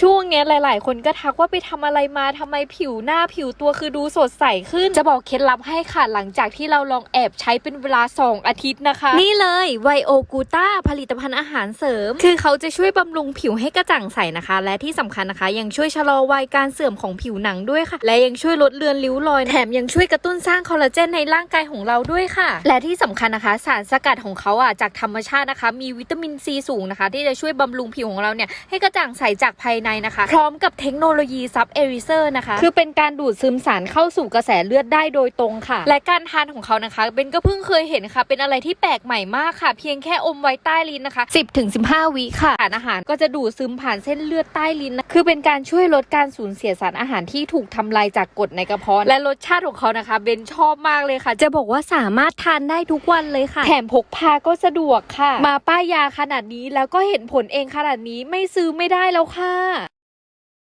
ช่วงเนี้ยหลาย ๆ คนก็ทักว่าไปทำอะไรมาทำไมผิวหน้าผิวตัวคือดูสดใสขึ้น จะบอกเคล็ดลับให้ค่ะหลังจากที่เราลองแอบใช้เป็นเวลา 2 อาทิตย์นะคะ นี่เลยไวโอกูต้าผลิตภัณฑ์อาหารเสริม คือเขาจะช่วยบำรุงผิวให้กระจ่างใสนะคะ และที่สำคัญนะคะ ยังช่วยชะลอวัยการเสื่อมของผิวหนังด้วยค่ะ และยังช่วยลดเลือนริ้วรอย แถมยังช่วยกระตุ้นสร้างคอลลาเจนในร่างกายของเราด้วยค่ะ และที่สำคัญนะคะ สารสกัดของเขาอะจากธรรมชาตินะคะ มีวิตามินซีสูงนะคะ ที่จะช่วยบำรุงผิวของเราเนี่ยให้กระจ่างใสจากภายในนะคะ พร้อมกับเทคโนโลยีซับเอริเซอร์นะคะ คือเป็นการดูดซึมสารเข้าสู่กระแสเลือดได้โดยตรงค่ะ และการทานของเขานะคะเบนก็เพิ่งเคยเห็นค่ะ เป็นอะไรที่แปลกใหม่มากค่ะ เพียงแค่อมไว้ใต้ลิ้นนะคะ 10ถึง15 วิค่ะสารอาหารก็จะดูดซึมผ่านเส้นเลือดใต้ลิ้นนะคือเป็นการช่วยลดการสูญเสียสารอาหารที่ถูกทำลายจากกรดในกระเพาะและรสชาติของเขานะคะเบนชอบมากเลยค่ะ จะบอกว่าสามารถทานได้ทุกวันเลยค่ะ แถมพกพาก็สะดวกค่ะ มาป้ายยาขนาดนี้แล้วก็เห็นผลเองขนาดนี้ไม่ซื้อไม่ได้แล้วค่ะ